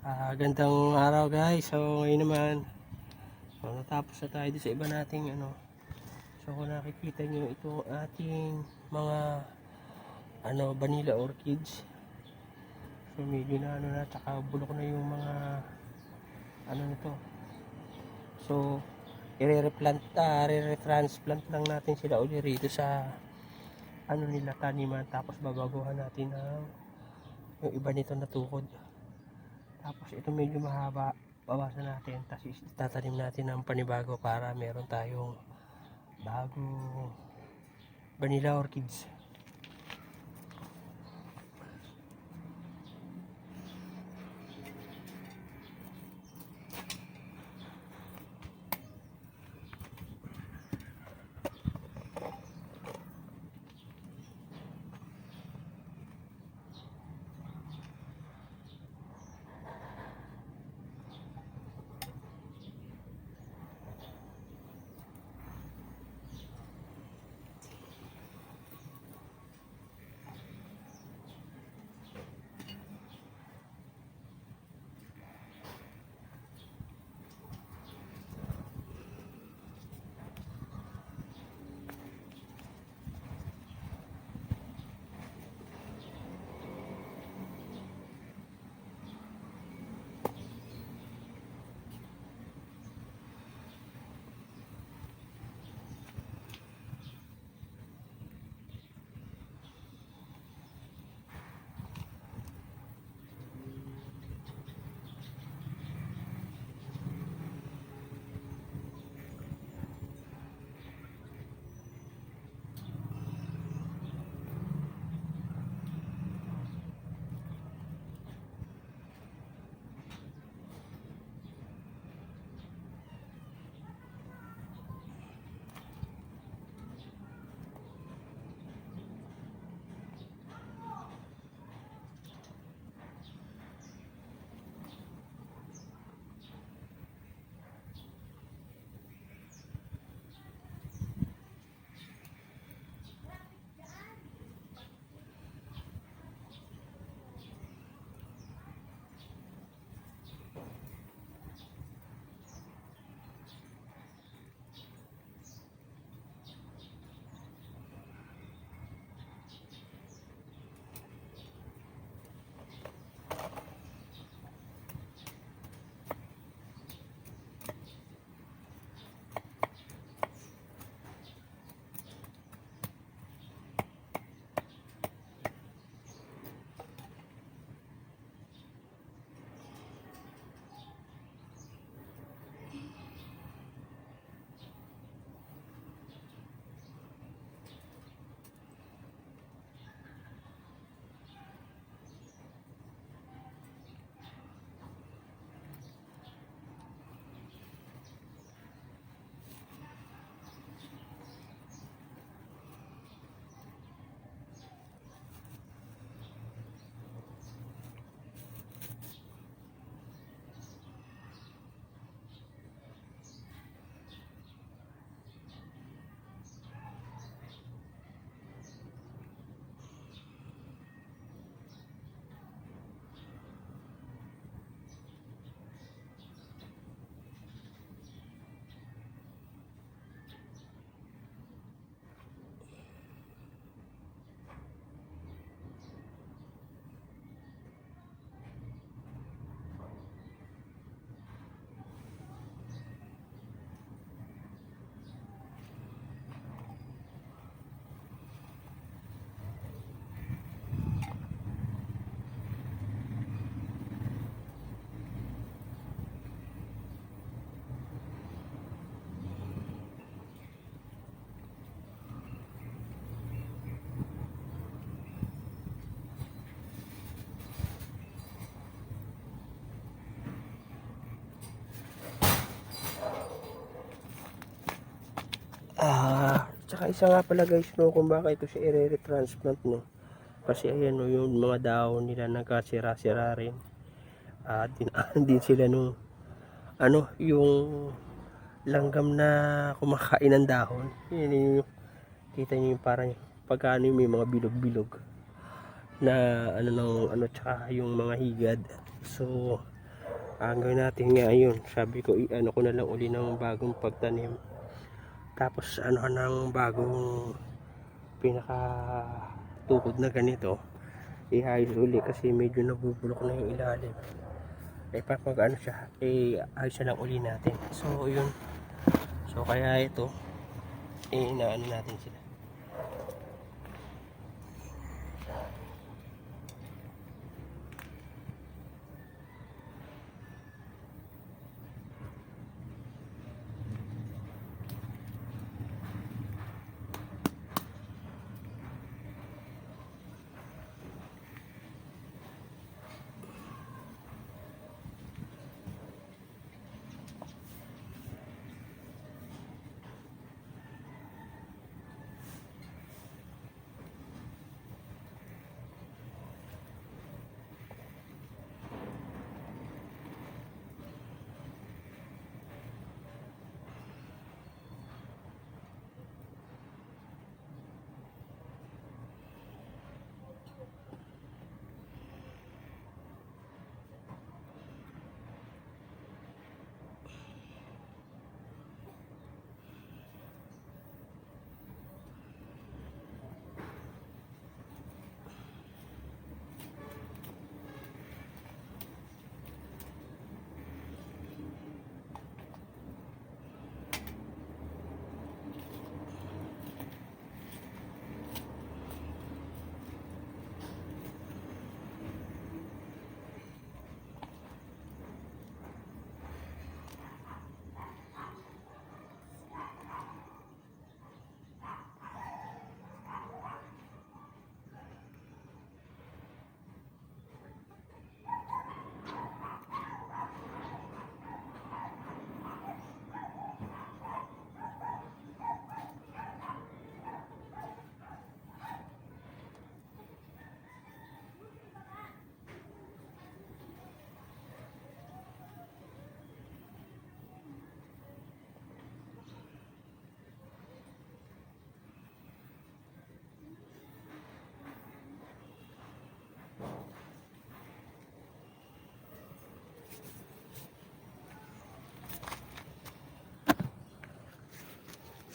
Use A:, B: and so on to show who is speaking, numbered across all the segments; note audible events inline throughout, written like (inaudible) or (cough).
A: Ah, gandang araw guys. So ngayon naman, so, natapos na tayo sa iba nating ano. So kung nakikita nyo itong ating mga ano vanilla orchids. So medyo na ano na tsaka bulok na yung mga ano nito. So i-replant, ah, re-transplant lang natin sila uli rito sa ano nila taniman tapos babaguhan natin ng yung iba nito na tukod. Tapos ito medyo mahaba, bawasan natin. Tapos tatanim natin ng panibago para meron tayong bago vanilla orchids. Ah, tsaka isa nga pala guys no kung bakit ito siya i-retransplant no. Kasi ayan no yung mga dahon nila nagkasira-sira rin. Ah, din, (laughs) din sila nung ano yung langgam na kumakain ng dahon. Yun yung kita niyo yung parang pagkano yung may mga bilog-bilog na ano ng ano tsaka yung mga higad. So ang gawin natin ngayon sabi ko i- ano ko na lang uli ng bagong pagtanim tapos ano ng bagong pinaka tukod na ganito ihayos uli kasi medyo nabubulok na yung ilalim. Eh pag ano siya eh ayos lang uli natin. So yun. So kaya ito eh inaano natin sila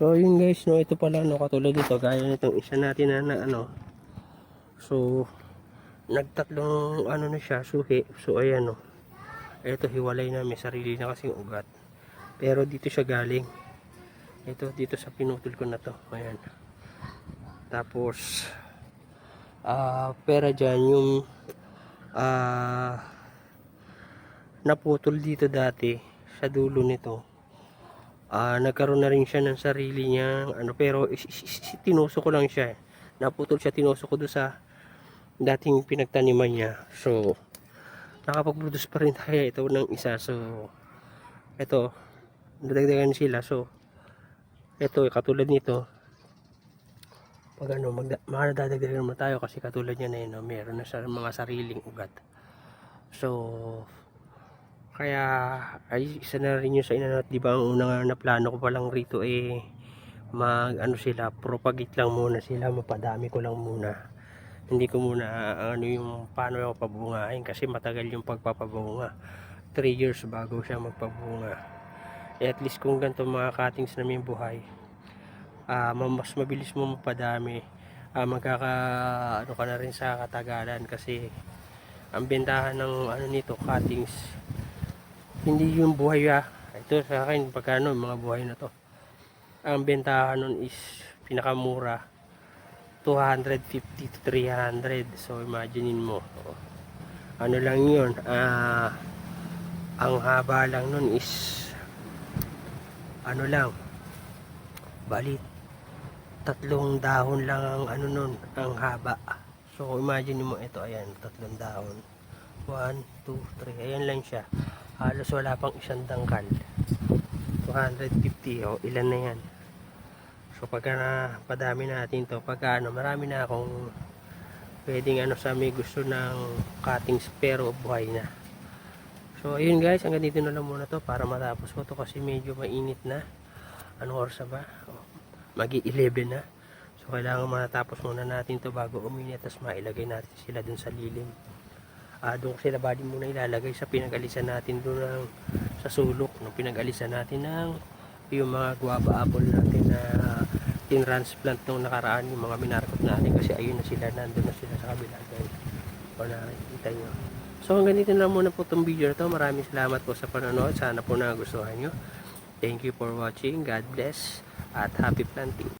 A: So yun guys, no, ito pala no katulad dito, gaya nitong isa natin na, na ano. So nagtatlong ano na siya, suhi. So ayan no. Ito hiwalay na may sarili na kasing ugat. Pero dito siya galing. Ito dito sa pinutol ko na to. Ayan. Tapos ah pera diyan yung ah naputol dito dati sa dulo nito ah nagkaroon na rin siya ng sarili niyang ano pero tinuso ko lang siya eh. naputol siya tinuso ko doon sa dating pinagtaniman niya. So nakapag-produce pa rin tayo. Ito ng isa. So ito nadagdagan sila. So ito katulad nito pag ano magda, makadadagdagan naman tayo kasi katulad niya na yun meron na sa mga sariling ugat. So kaya ay isa na rin yun sa inanat di ba ang unang na plano ko pa lang rito eh mag ano sila propagate lang muna sila mapadami ko lang muna. Hindi ko muna ano yung paano ako pabungahin kasi matagal yung pagpapabunga. 3 years bago siya magpabunga. Eh, at least kung ganito mga cuttings na may buhay ma- mas mabilis mo mapadami. Ah magkaka ano ka na rin sa katagalan kasi ang bentahan ng ano nito cuttings hindi yung buhay ah. Ito sa akin pagka ano mga buhay na to. Ang bentahan nun is pinakamura 250 to 300 so imaginein mo. Ano lang yun ah ang haba lang nun is ano lang bali tatlong dahon lang ang ano nun ang haba. So imagine mo ito ayan tatlong dahon 1, 2, 3 ayan lang siya. Halos wala pang isang dangkal. 250 o ilan na yan? So pagka na padami natin to pagka ano marami na akong pwedeng ano sa may gusto ng cuttings pero buhay na. So ayun guys hanggang dito na lang muna to para matapos ko to kasi medyo mainit na. Anong oras ba? Oh, magi 11 na. So kailangan matapos muna natin to bago uminit tapos mailagay natin sila dun sa lilim Ah, doon ko sila body muna ilalagay sa pinag-alisan natin doon ng, sa sulok. Nung pinag-alisan natin ng yung mga guava apple natin na tin-transplant nung nakaraan yung mga minarkot natin kasi ayun na sila, nandun na sila sa kabila guys. O nakikita nyo. So hanggang dito na muna po itong video na to. Maraming salamat po sa panonood. Sana po nagustuhan nyo. Thank you for watching. God bless. At happy planting.